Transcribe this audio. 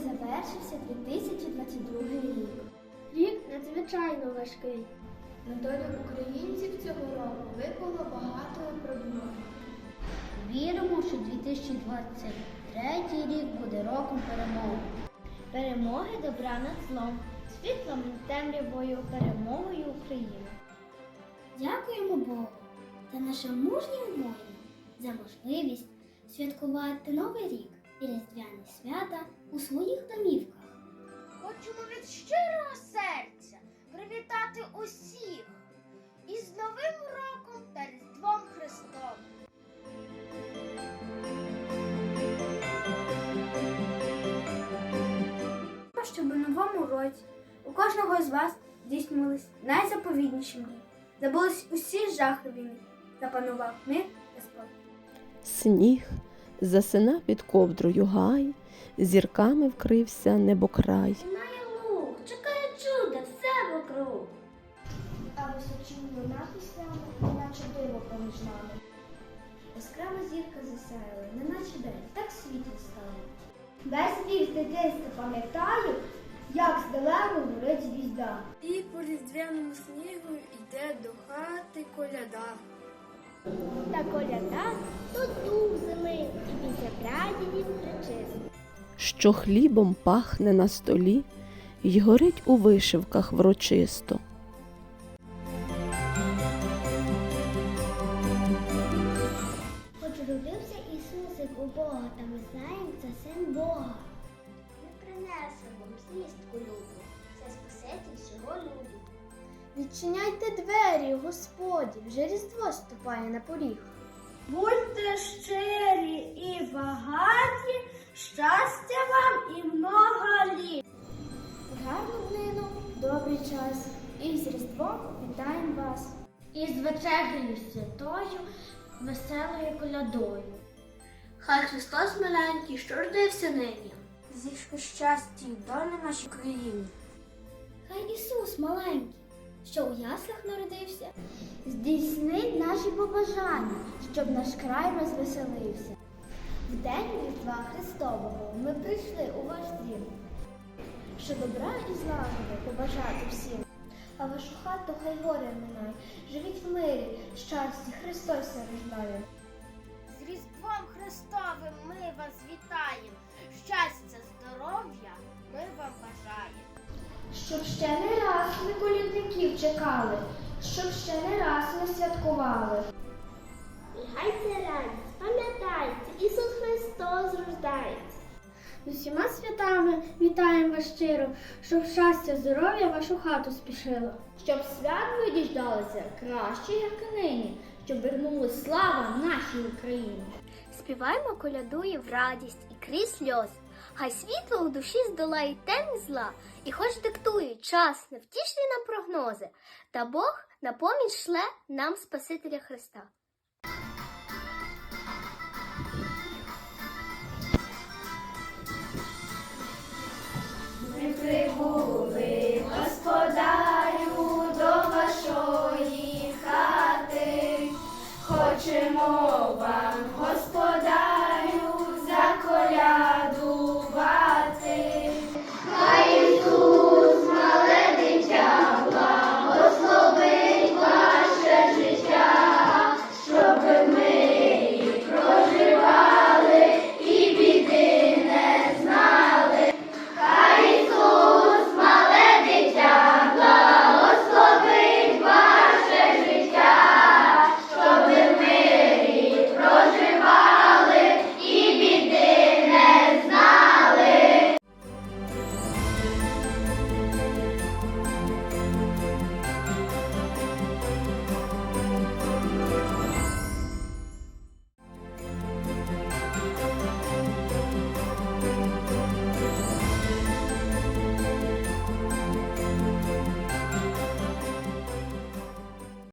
завершився 2022 рік. Рік надзвичайно важкий. На долю українців цього року випало багато проблем. Віримо, що 2023 рік буде роком перемоги. Перемоги добра над злом, світлом над темрявою, перемогою України. Дякуємо Богу та нашим мужнім воїнам за можливість святкувати Новий рік і Різдвяні свята у своїх домівках. Хочемо від щирого серця привітати усіх із Новим роком та Різдвом Христом. Щоб у новому році у кожного з вас здійснювались найзаповідніші мрії. Забулись усі жахи війни. Запанував мир та спокій. Сніг засина під ковдрою гай, зірками вкрився небокрай. лук, чекає чудо, все вокруг. А височінь луна післями, наче диво поміж нами. Яскрава зірка засяяла, неначе день, так світло стало. Весь вік дитинства пам'ятаю, як здалеку горить звізда. І по різдвяному снігу йде до хати коляда. Та коляда то дух зими і після прадідів причист. що хлібом пахне на столі й горить у вишивках врочисто. Хоч родився Ісусик у Бога, та ми знаємо, це син Бога. Ми принесемо вам звістку любу, це Спаситель всього люду. Відчиняйте двері, Господі, вже різдво ступає на поріг. Будьте щирі і багаті, щастя вам і много літ. Гарну днину, добрий час, і з Різдвом вітаємо вас. І з вечерею святою, веселою колядою. Хай Христос миленький, що родився нині. Зійшли щастя і долі нашій країні. Хай Ісус маленький, що у яслах народився, здійснить наші побажання, щоб наш край розвеселився. В день Різдва Христового ми прийшли у ваш дім, що добра і злагоди побажати всім. А вашу хату хай горе минає, живіть в мирі, щастя, Христос рождає. З Різдвом Христовим ми вас вітаємо. Щастя, здоров'я ми вам бажаємо. Щоб ще не раз ми колідників чекали, щоб ще не раз ми святкували. Нехай радість, пам'ятайте, Ісус Христос рождається. З усіма святами вітаємо вас щиро, щоб щастя, здоров'я вашу хату спішило. Щоб свят ви діждалися краще, як нині, щоб вернулась слава нашій Україні. Співаймо колядує в радість і крізь сльоз. Хай світло у душі здолає темні зла, і хоч диктує час невтішні нам прогнози, та Бог на поміч шле нам Спасителя Христа. Ми прибули, господарю, до вашої хати. Хочемо господа,